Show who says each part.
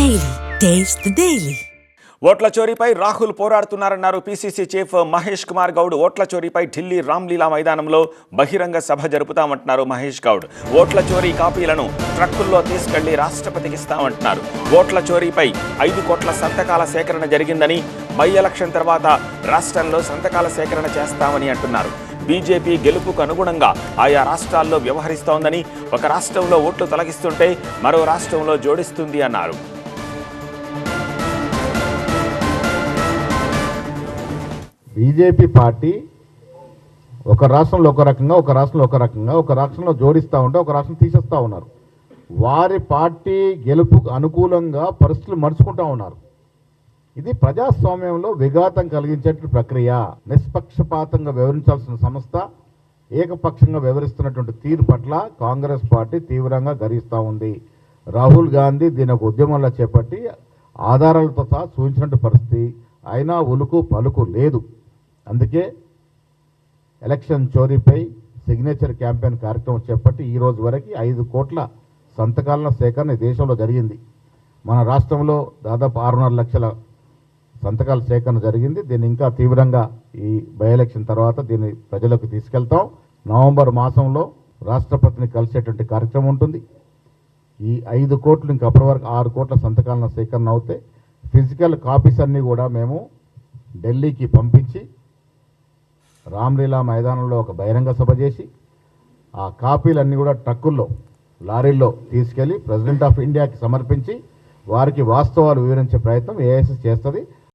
Speaker 1: Daily taste daily
Speaker 2: ఓట్ల చోరీపై రాహుల్ పోరాడుతున్నారన్నారు పీసీసీ చీఫ్ మహేష్ కుమార్ గౌడ్. ఓట్ల చోరీపై ఢిల్లీ రామ్లీలా మైదానంలో బహిరంగ సభ జరుపుతామంటున్నారు మహేష్ గౌడ్. ఓట్ల చోరీ కాపీలను ట్రక్కుల్లో తీసుకెళ్ళి రాష్ట్రపతికి ఇస్తామంటున్నారు. ఓట్ల చోరీపై ఐదు కోట్ల సంతకాల సేకరణ జరిగిందని బై ఎలక్షన్ తర్వాత రాష్ట్రంలో సంతకాల సేకరణ చేస్తామని అంటున్నారు. బీజేపీ గెలుపుకు అనుగుణంగా ఆయా రాష్ట్రాల్లో వ్యవహరిస్తోందని ఒక రాష్ట్రంలో ఓట్లు తొలగిస్తుంటే మరో రాష్ట్రంలో జోడిస్తుంది అన్నారు.
Speaker 3: బీజేపీ పార్టీ ఒక రాష్ట్రంలో ఒక రకంగా ఒక రాష్ట్రంలో ఒక రకంగా ఒక రాష్ట్రంలో జోడిస్తూ ఉంటే ఒక రాష్ట్రం తీసేస్తూ ఉన్నారు. వారి పార్టీ గెలుపుకు అనుకూలంగా పరిస్థితులు మరుచుకుంటూ ఉన్నారు. ఇది ప్రజాస్వామ్యంలో విఘాతం కలిగించే ప్రక్రియ. నిష్పక్షపాతంగా వివరించాల్సిన సంస్థ ఏకపక్షంగా వివరిస్తున్నటువంటి తీరు పట్ల కాంగ్రెస్ పార్టీ తీవ్రంగా గరిస్తూ ఉంది. రాహుల్ గాంధీ దీని ఒక ఉద్యమంలో చేపట్టి ఆధారాలతో సహా చూపించినట్టు పరిస్థితి. అయినా ఉలుకు పలుకు లేదు. అందుకే ఎలక్షన్ చోరీపై సిగ్నేచర్ క్యాంపెయిన్ కార్యక్రమం చేపట్టి ఈ రోజు వరకు ఐదు కోట్ల సంతకాల సేకరణ దేశంలో జరిగింది. మన రాష్ట్రంలో దాదాపు ఆరున్నర లక్షల సంతకాల సేకరణ జరిగింది. దీన్ని ఇంకా తీవ్రంగా ఈ బై ఎలక్షన్ తర్వాత దీన్ని ప్రజలకు తీసుకెళ్తాం. నవంబర్ మాసంలో రాష్ట్రపతిని కలిసేటువంటి కార్యక్రమం ఉంటుంది. ఈ ఐదు కోట్లు ఇంకా అప్పటి వరకు ఆరు కోట్ల సంతకాల సేకరణ అవుతాయి ఫిజికల్ కాపీస్ అన్నీ కూడా మేము ఢిల్లీకి పంపించి రామ్లీలా మైదానంలో ఒక బహిరంగ సభ చేసి ఆ కాపీలన్నీ కూడా ట్రక్కుల్లో లారీల్లో తీసుకెళ్ళి ప్రెసిడెంట్ ఆఫ్ ఇండియాకి సమర్పించి వారికి వాస్తవాలు వివరించే ప్రయత్నం ఏఐసిసి చేస్తుంది.